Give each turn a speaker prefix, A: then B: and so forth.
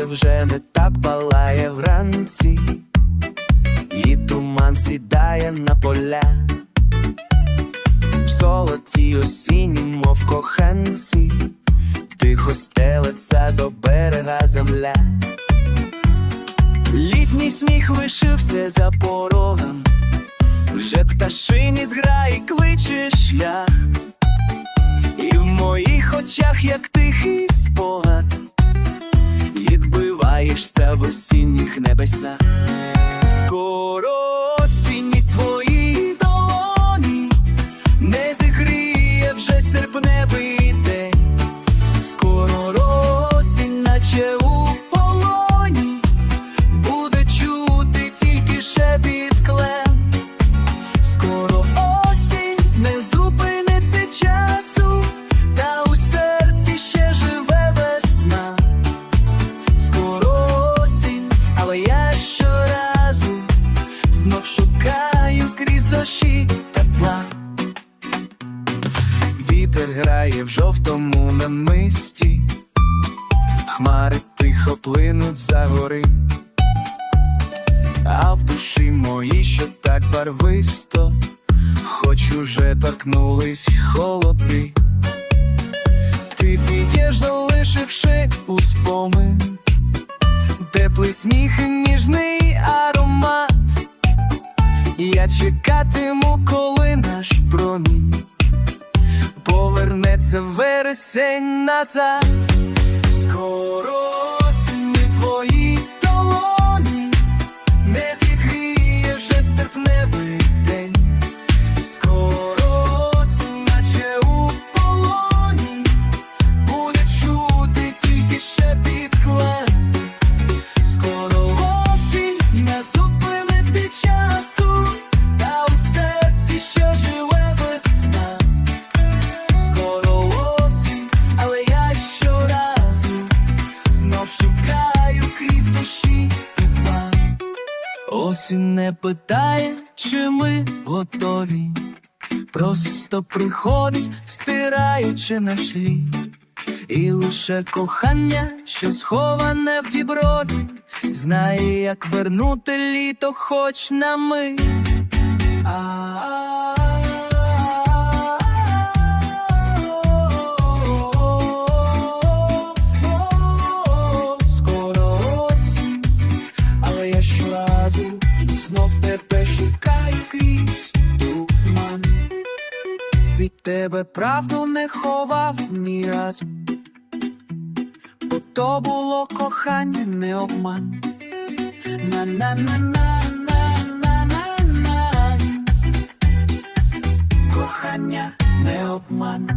A: Сонце вже не так палає вранці, і туман сідає на поля. В золоті осінні, мов коханці, тихо стелиться до берега земля. Літній сміх лишився за порогом, вже пташині зграї кличе шлях, і в моїх очах, як тихий відбиваєшся в осінніх небесах. Скоро Вітер грає в жовтому намисті, хмари тихо плинуть за гори, а в душі моїй, що так барвисто, хоч уже торкнулись холоди. Ти підеш, залишивши у спомин. Теплий сміх і ніжний повернеться вересень назад. Осінь не питає, чи ми готові, просто приходить, стираючи наш лід. І лише кохання, що сховане в діброві, знає, як вернути літо хоч на мить. Тебе шукаю крізь туман. Від тебе правду не ховав ні разу, бо то було кохання, не обман. на на на на на на на на Кохання не обман.